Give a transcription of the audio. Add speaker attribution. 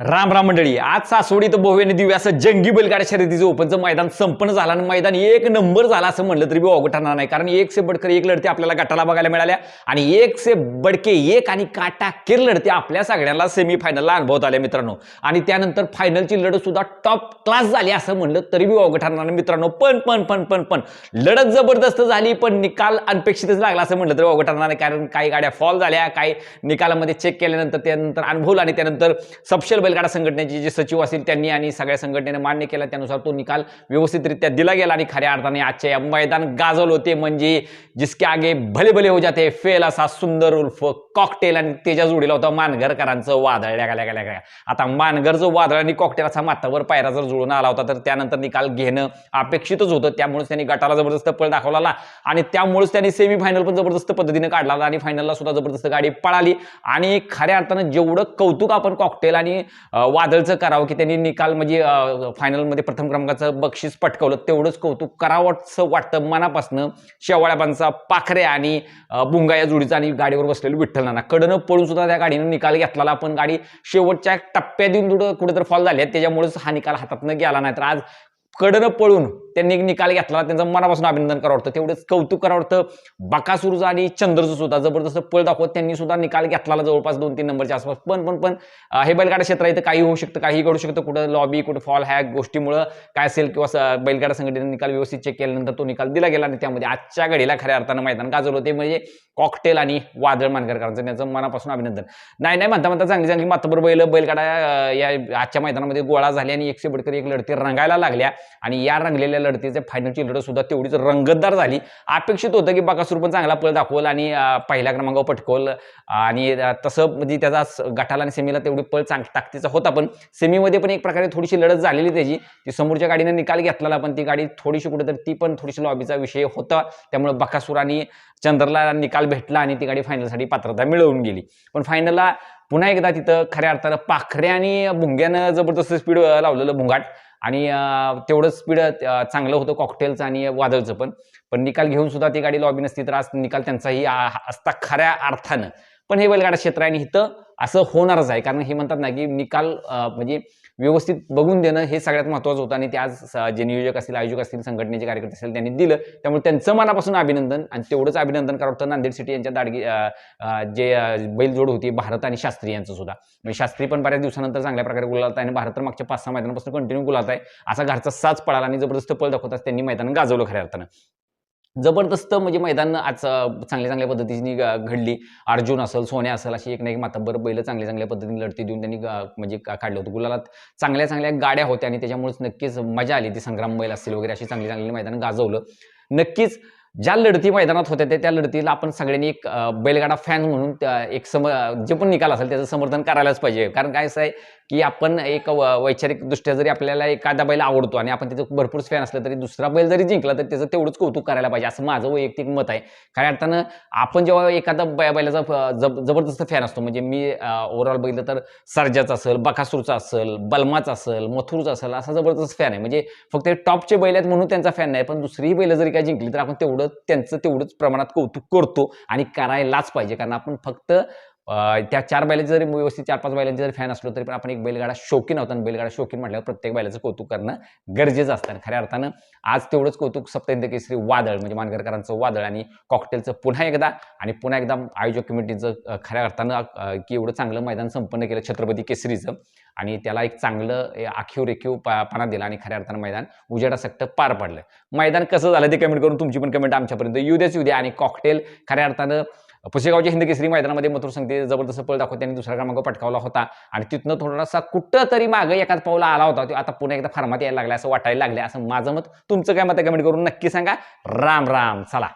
Speaker 1: राम राम मंडळी आज सासवडी तर भव्य दिव्य असं जंगी बैलगाड्या शर्यतीचं ओपनचं मैदान संपन्न झालं आणि मैदान एक नंबर झाला असं म्हणलं तरी बी ठरणार नाही. कारण एक से बडकर एक लढती आपल्याला गटाला बघायला मिळाल्या आणि एक से बडके एक आणि काटा किर लढती आपल्या सगळ्यांना सेमीफायनलला अनुभवत आल्या मित्रांनो. आणि त्यानंतर फायनलची लढत सुद्धा टॉप क्लास झाली असं म्हणलं तरी बी अवघड ठरणार नाही मित्रांनो. पण पण पण पण पण लढत जबरदस्त झाली पण निकाल अनपेक्षितच लागला असं म्हणलं तरी अवघड ठरणार नाही. कारण काही गाड्या फॉल झाल्या काही निकालामध्ये चेक केल्यानंतर त्यानंतर अनुभवला आणि त्यानंतर सपशेल बैलगाडा संघटनेचे जे सचिव असतील त्यांनी आणि सगळ्या संघटनेने मान्य केला त्यानुसार तो निकाल व्यवस्थितरित्या दिला गेला आणि खऱ्या अर्थाने आजच्या या मैदान गाजल होते. म्हणजे जिसके आगे भले भले हो जाते फेल असा सुंदर उल्फ कॉकटेल आणि त्याच्या जोडीला होता मानघरकरांचं वादळ. लगा लगा लगा आता मानगरचं वादळ आणि कॉकटेल असा माथावर पायरा जर जुळून आला होता तर त्यानंतर निकाल घेणं अपेक्षितच होतं. त्यामुळेच त्यांनी गटाला जबरदस्त पळ दाखवला आणि त्यामुळेच त्यांनी सेमी फायनल पण जबरदस्त पद्धतीने काढला आणि फायनलला सुद्धा जबरदस्त गाडी पळाली. आणि खऱ्या अर्थानं जेवढं कौतुक आपण कॉकटेल आणि वादळचं करावं की त्यांनी निकाल म्हणजे फायनलमध्ये प्रथम क्रमांकाचं बक्षीस पटकवलं तेवढंच कौतुक करावंसं वाटतं मनापासनं शेवाळ्याबांचा पाखरे आणि बुंगा या जोडीचा आणि गाडीवर बसलेलं विठ्ठल कडनं पळून सुद्धा त्या गाडीनं निकाल घेतला पण गाडी शेवटच्या टप्प्यात येऊन कुठं कुठेतरी फॉल झाली त्याच्यामुळेच हा निकाल हातातनं गेला नाही. तर आज कडनं पळून त्यांनी निकाल घेतला त्यांचं मनापासून अभिनंदन करावं वाटतं. तेवढंच कौतुक करावं वाटतं. बाकासूरचं आणि चंद्रचं सुद्धा जबरदस्त पळ दाखवत त्यांनी सुद्धा निकाल घेतला जवळपास दोन तीन नंबरच्या आसपास. पण पण पण हे बैलगाडा क्षेत्र आहे इथं काही होऊ शकतं काही घडू शकतं. कुठं लॉबी कुठं फॉल हॅक गोष्टीमुळं काय असेल किंवा बैलगाडा संघटनेने निकाल व्यवस्थित चेक केल्यानंतर तो निकाल दिला गेला आणि त्यामध्ये आजच्या घडीला खऱ्या अर्थानं मैदान गाजवलं ते म्हणजे कॉकटेल आणि वादळ मानकरकरांचं. त्यांचं मनापासून अभिनंदन. नाही नाही म्हणता म्हणता चांगली चांगली मातबर बैल बैलगाडा या आजच्या मैदानामध्ये गोळा झाली आणि एकशे बडकर एक लढती रंगायला लागल्या. आणि या रंगलेल्या लढतीचे फायनलची लढत सुद्धा तेवढीच रंगतदार झाली. अपेक्षित होतं की बाकासूर पण चांगला पळ दाखवल आणि पहिल्या क्रमांकावर पटकवल. आणि तसं म्हणजे त्याचा गटाला आणि सेमीला तेवढी पळ चांग ताकदीचा होता पण सेमीमध्ये पण एक प्रकारे थोडीशी लढत झालेली त्याची. ती समोरच्या गाडीने निकाल घेतलेला पण ती गाडी थोडीशी कुठेतरी ती पण थोडीशी लॉबीचा विषय होता. त्यामुळे बकासूर आणि चंद्रला निकाल भेटला आणि ती गाडी फायनलसाठी पात्रता मिळवून गेली. पण फायनलला पुन्हा एकदा तिथं खऱ्या अर्थानं पाखरे आणि भुंग्यानं जबरदस्त स्पीड लावलेलं भुंगाट आणि तेवढं स्पीड चांगलं होतं कॉकटेलचं आणि वादळचं पण. पण निकाल घेऊन सुद्धा ती गाडी लॉबी नसती तर आज निकाल त्यांचाही आ- असता खऱ्या अर्थानं. पण हे बैलगाडा क्षेत्र आहे आणि इथं असं होणारच आहे. कारण हे म्हणतात ना की निकाल म्हणजे व्यवस्थित बघून देणं हे सगळ्यात महत्त्वाचं होतं. आणि ते आज जे नियोजक असतील आयोजक असतील संघटनेचे कार्यकर्ते असतील त्यांनी दिलं. त्यामुळे त्यांचं मनापासून अभिनंदन आणि तेवढंच अभिनंदन करावं होतं नांदेड सिटी यांच्या दाडगी जे बैलजोड होती भारत आणि शास्त्री यांचं सुद्धा. म्हणजे शास्त्री पण बऱ्याच दिवसानंतर चांगल्या प्रकारे गुलात आहे आणि भारत तर मागच्या पाच सहा मैदानापासून कंटिन्यू गुलात आहे असा घरचा साच पळाला आणि जबरदस्त पळ दाखवतात त्यांनी मैदान गाजवलं खऱ्या अर्थानं. जबरदस्त म्हणजे मैदान आज चांगल्या चांगल्या पद्धतीने घडली. अर्जुन असेल सोन्या असेल अशी एक ना एक मातब्बर बैल चांगल्या चांगल्या पद्धतीने लढती देऊन त्यांनी म्हणजे का- काढलं होतं. गुलालात चांगल्या चांगल्या गाड्या होत्या आणि त्याच्यामुळेच नक्कीच मजा आली ती संग्राम बैल असतील वगैरे अशी चांगली चांगली मैदान गाजवलं. नक्कीच ज्या लढती मैदानात होत्या त्या त्या लढतीला आपण सगळ्यांनी एक बैलगाडा फॅन म्हणून एक सम जे पण निकाल असेल त्याचं समर्थन करायलाच पाहिजे. कारण काय असं आहे की आपण एक व- जरी आपल्याला एखादा बैल आवडतो आणि आपण त्याचं भरपूर फॅन असलं तरी दुसरा बैल जरी जिंकला तर त्याचं तेवढंच कौतुक करायला पाहिजे. असं माझं वैयक्तिक मत आहे. काय अर्थानं आपण जेव्हा एखादा बै बैलाचा जब जबरदस्त फॅन असतो म्हणजे मी ओव्हरऑल बघितलं तर सर्जाचा असेल बकासूरचा असेल बलमाचा असेल मथुरचा असेल असा जबरदस्त फॅन आहे. म्हणजे फक्त टॉपचे बैल आहेत म्हणून त्यांचा फॅन नाही पण दुसरीही बैल जरी काय जिंकली तर आपण तेवढं त्यांचं तेवढंच प्रमाणात कौतुक करतो आणि करायलाच पाहिजे. कारण आपण फक्त त्या चार बैलाचे जरी व्यवस्थित चार पाच बैलांचे जरी फॅन असलो तरी पण आपण एक बैलगाडा शौकीन होता आणि बैलगाडा शौकीन म्हटल्यावर प्रत्येक बैलाचं कौतुक करणं गरजेचं असतं. आणि खऱ्या अर्थानं आज तेवढंच कौतुक सप्तहिंद केसरी वादळ म्हणजे मानगरकरांचं वादळ आणि कॉकटेलचं पुन्हा एकदा आणि पुन्हा एकदा आयोजक कमिटीचं खऱ्या अर्थानं की एवढं चांगलं मैदान संपन्न केलं छत्रपती केसरीचं आणि त्याला एक चांगलं आखीव रेखीव पाना दिला आणि खऱ्या अर्थानं मैदान उजेडासक्त पार पडलं. मैदान कसं झालं ते कमेंट करून तुमची पण कमेंट आमच्यापर्यंत येऊ द्याच येऊ द्या आणि कॉकटेल खऱ्या अर्थानं पुसेगावच्या हिंद केसरी मैदानामध्ये मथुर जबरदस्त पळ दाखवत त्यांनी दुसरा क्रमांक पटकावला होता. आणि तिथनं थोडासा कुठं तरी मागं एखाद पावला आला होता. तो आता पुन्हा एकदा फार्मात यायला लागला असं वाटायला लागले असं माझं मत तुमचं काय मत कमेंट करून नक्की सांगा. राम राम. चला.